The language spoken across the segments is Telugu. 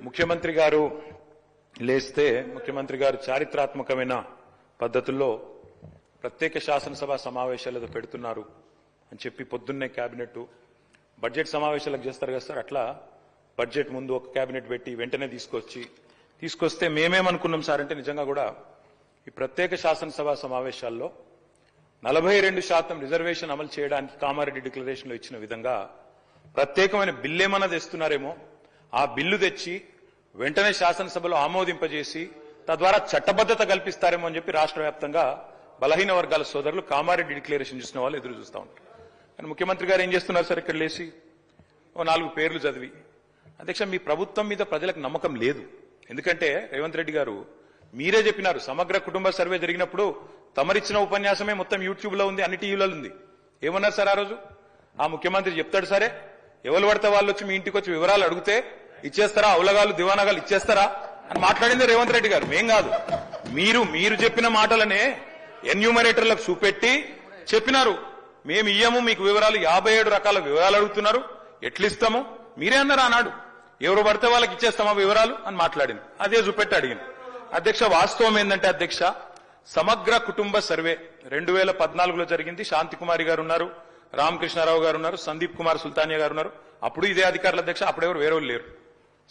ముఖ్యమంత్రి గారు లేస్తే ముఖ్యమంత్రి గారు చారిత్రాత్మకమైన పద్ధతుల్లో ప్రత్యేక శాసనసభ సమావేశాలు పెడుతున్నారు అని చెప్పి పొద్దున్నే కేబినెట్ బడ్జెట్ సమావేశాలకు చేస్తారు కదా సార్? అట్లా బడ్జెట్ ముందు ఒక కేబినెట్ పెట్టి వెంటనే తీసుకొచ్చి తీసుకొస్తే మేమేమనుకున్నాం సార్ అంటే నిజంగా కూడా ఈ ప్రత్యేక శాసనసభ సమావేశాల్లో నలభై రెండు శాతం రిజర్వేషన్ అమలు చేయడానికి కామారెడ్డి డిక్లరేషన్లో ఇచ్చిన విధంగా ప్రత్యేకమైన బిల్లు ఏమన్నా తెస్తున్నారేమో ఆ బిల్లు తెచ్చి వెంటనే శాసనసభలో ఆమోదింపజేసి తద్వారా చట్టబద్ధత కల్పిస్తారేమో అని చెప్పి రాష్ట్ర వ్యాప్తంగా బలహీన వర్గాల సోదరులు కామారెడ్డి డిక్లరేషన్ చూసిన వాళ్ళు ఎదురు చూస్తూ ఉంటారు. కానీ ముఖ్యమంత్రి గారు ఏం చేస్తున్నారు సార్ ఇక్కడ లేచి? ఓ నాలుగు పేర్లు చదివి. అధ్యక్ష మీ ప్రభుత్వం మీద ప్రజలకు నమ్మకం లేదు. ఎందుకంటే రేవంత్ రెడ్డి గారు మీరే చెప్పినారు సమగ్ర కుటుంబ సర్వే జరిగినప్పుడు తమరిచ్చిన ఉపన్యాసమే మొత్తం యూట్యూబ్లో ఉంది అన్ని టీవీలలో ఉంది. ఏమన్నారు సార్ ఆ రోజు? ఆ ముఖ్యమంత్రి చెప్తాడు సరే ఎవరు పడితే వాళ్ళు వచ్చి మీ ఇంటికి వచ్చి వివరాలు అడిగితే ఇచ్చేస్తారా? అవులగాలు దివానగాలు ఇచ్చేస్తారా? అని మాట్లాడింది రేవంత్ రెడ్డి గారు. మేం కాదు. మీరు మీరు చెప్పిన మాటలనే ఎన్యూమరేటర్లకు చూపెట్టి చెప్పినారు. మేము ఇయ్యము మీకు వివరాలు యాభై ఏడు రకాల వివరాలు అడుగుతున్నారు. ఎట్లిస్తాము? మీరే అన్నారు ఆనాడు. ఎవరు పడితే వాళ్ళకి ఇచ్చేస్తామా వివరాలు? అని మాట్లాడింది. అదే చూపెట్టి అడిగింది. అధ్యక్ష వాస్తవం ఏంటంటే అధ్యక్ష సమగ్ర కుటుంబ సర్వే రెండు వేల పద్నాలుగులో జరిగింది. శాంతి కుమారి గారు ఉన్నారు రామకృష్ణారావు గారు ఉన్నారు సందీప్ కుమార్ సుల్తానియా గారు ఉన్నారు. అప్పుడు ఇదే అధికారుల అధ్యక్ష అప్పుడెవరు వేరే లేరు.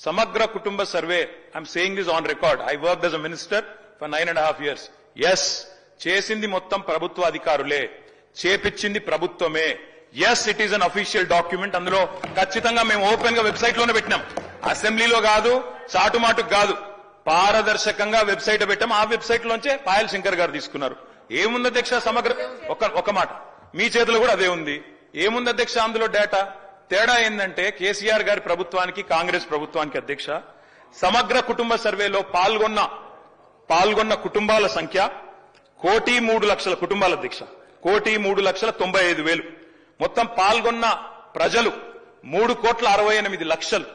సమగ్ర కుటుంబ survey I'm saying this on record I work as a minister for nine and half years yes చేసింది మొత్తం ప్రభుత్వ అధికారులే. చేపించింది ప్రభుత్వమే. Yes it is an official document అందులో ఖచ్చితంగా మేము ఓపెన్గా వెబ్సైట్లోనే పెట్టినాం. అసెంబ్లీలో కాదు చాటుమాటుకు కాదు. పారదర్శకంగా వెబ్సైట్ పెట్టాం. ఆ వెబ్సైట్ లోంచే పాయల్ శంకర్ గారు తీసుకున్నారు. ఏముంది అధ్యక్ష సమగ్ర ఒక ఒక మాట. మీ చేతిలో కూడా అదే ఉంది. ఏముంది అధ్యక్ష అందులో డేటా తేడా ఏంటంటే కేసీఆర్ గారి ప్రభుత్వానికి కాంగ్రెస్ ప్రభుత్వానికి అధ్యక్ష సమగ్ర కుటుంబ సర్వేలో పాల్గొన్న పాల్గొన్న కుటుంబాల సంఖ్య కోటి మూడు లక్షల కుటుంబాల అధ్యక్ష. కోటి మూడు లక్షల తొంభై ఐదు వేలు. మొత్తం పాల్గొన్న ప్రజలు మూడు కోట్ల అరవై ఎనిమిది లక్షలు.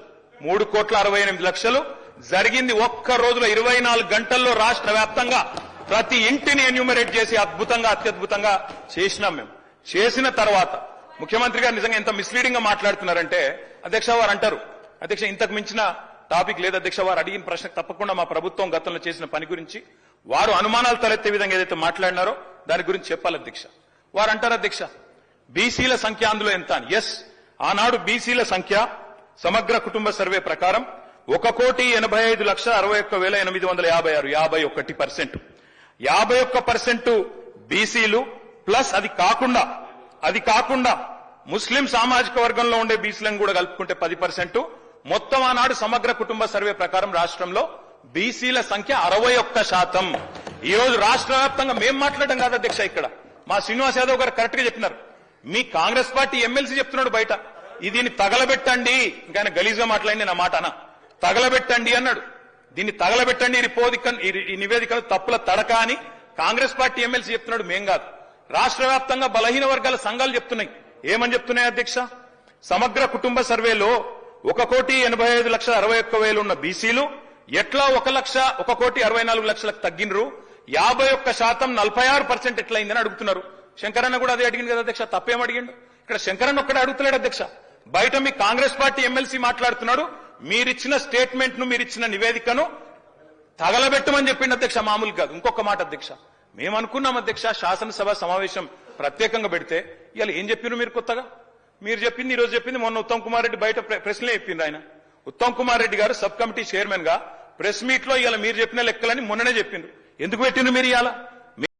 మూడు కోట్ల అరవై ఎనిమిది లక్షలు. జరిగింది ఒక్క రోజులో ఇరవై నాలుగు గంటల్లో రాష్ట్ర వ్యాప్తంగా. ప్రతి ఇంటిని ఎన్యూమరేట్ చేసి అద్భుతంగా అత్యద్భుతంగా చేసినాం మేము. చేసిన తర్వాత ముఖ్యమంత్రి గారు నిజంగా ఎంత మిస్లీడింగ్గా మాట్లాడుతున్నారంటే అధ్యక్ష వారు అంటారు అధ్యక్ష ఇంతకు మించిన టాపిక్ లేదు అధ్యక్ష వారు అడిగిన ప్రశ్న తప్పకుండా మా ప్రభుత్వం గతంలో చేసిన పని గురించి వారు అనుమానాలు తలెత్తే విధంగా ఏదైతే మాట్లాడినారో దాని గురించి చెప్పాలి అధ్యక్ష. వారు అంటారు అధ్యక్ష బీసీల సంఖ్య అందులో ఎంత అని. ఎస్ ఆనాడు బీసీల సంఖ్య సమగ్ర కుటుంబ సర్వే ప్రకారం ఒక కోటి ఎనభై ఐదు లక్ష అరవై ఒక్క వేల ఎనిమిది వందల యాభై ఆరు యాభై ఒకటి పర్సెంట్. యాభై ఒక్క పర్సెంట్ బీసీలు ప్లస్ అది కాకుండా అది కాకుండా ముస్లిం సామాజిక వర్గంలో ఉండే బీసీలను కూడా కలుపుకుంటే పది పర్సెంట్. మొత్తం ఆనాడు సమగ్ర కుటుంబ సర్వే ప్రకారం రాష్ట్రంలో బీసీల సంఖ్య అరవై ఒక్క శాతం. ఈ రోజు రాష్ట్ర వ్యాప్తంగా మేం మాట్లాడడం కాదు అధ్యక్ష ఇక్కడ. మా శ్రీనివాస్ యాదవ్ గారు కరెక్ట్గా చెప్పినారు. మీ కాంగ్రెస్ పార్టీ ఎమ్మెల్సీ చెప్తున్నాడు బయట. దీన్ని తగలబెట్టండి. ఇంకా ఆయన గలీజ్గా మాట్లాడింది నా మాట అనా తగలబెట్టండి అన్నాడు. దీన్ని తగలబెట్టండి ఈ పోదిక ఈ నివేదిక తప్పుల తడక అని కాంగ్రెస్ పార్టీ ఎమ్మెల్సీ చెప్తున్నాడు మేం కాదు. రాష్ట్ర వ్యాప్తంగా బలహీన వర్గాల సంఘాలు చెప్తున్నాయి. ఏమని చెప్తున్నాయి అధ్యక్ష? సమగ్ర కుటుంబ సర్వేలో ఒక కోటి ఎనభై ఐదు లక్షల అరవై ఒక్క వేలు ఉన్న బీసీలు ఎట్లా ఒక లక్ష ఒక కోటి అరవై నాలుగు లక్షలకు తగ్గినరు? యాభై ఒక్క శాతం నలభై ఆరు పర్సెంట్ ఎట్లయిందని అడుగుతున్నారు. శంకరన్న కూడా అదే అడిగింది కదా అధ్యక్ష తప్పేం అడిగిండు? ఇక్కడ శంకరన్న ఒక్కడే అడుగుతున్నాడు అధ్యక్ష. బయట మీ కాంగ్రెస్ పార్టీ ఎమ్మెల్సీ మాట్లాడుతున్నాడు మీరిచ్చిన స్టేట్మెంట్ను మీరిచ్చిన నివేదికను తగలబెట్టమని చెప్పిండు అధ్యక్ష మామూలు కాదు. ఇంకొక మాట అధ్యక్ష. మేమనుకున్నాం అధ్యక్ష శాసనసభ సమావేశం ప్రత్యేకంగా పెడితే. ఇవాళ ఏం చెప్పినారు మీరు కొత్తగా? మీరు చెప్పింది ఈ రోజు చెప్పింది మొన్న ఉత్తమ్ కుమార్ రెడ్డి బయట ప్రశ్నలే ప్రెస్లే చెప్పింది ఆయన. ఉత్తమ్ కుమార్ రెడ్డి గారు సబ్ కమిటీ చైర్మన్గా ప్రెస్ మీట్లో ఇవాళ మీరు చెప్పిన లెక్కలని మొన్ననే చెప్పిండ్రు ఎందుకు పెట్టిండ్రు మీరు ఇవాళ?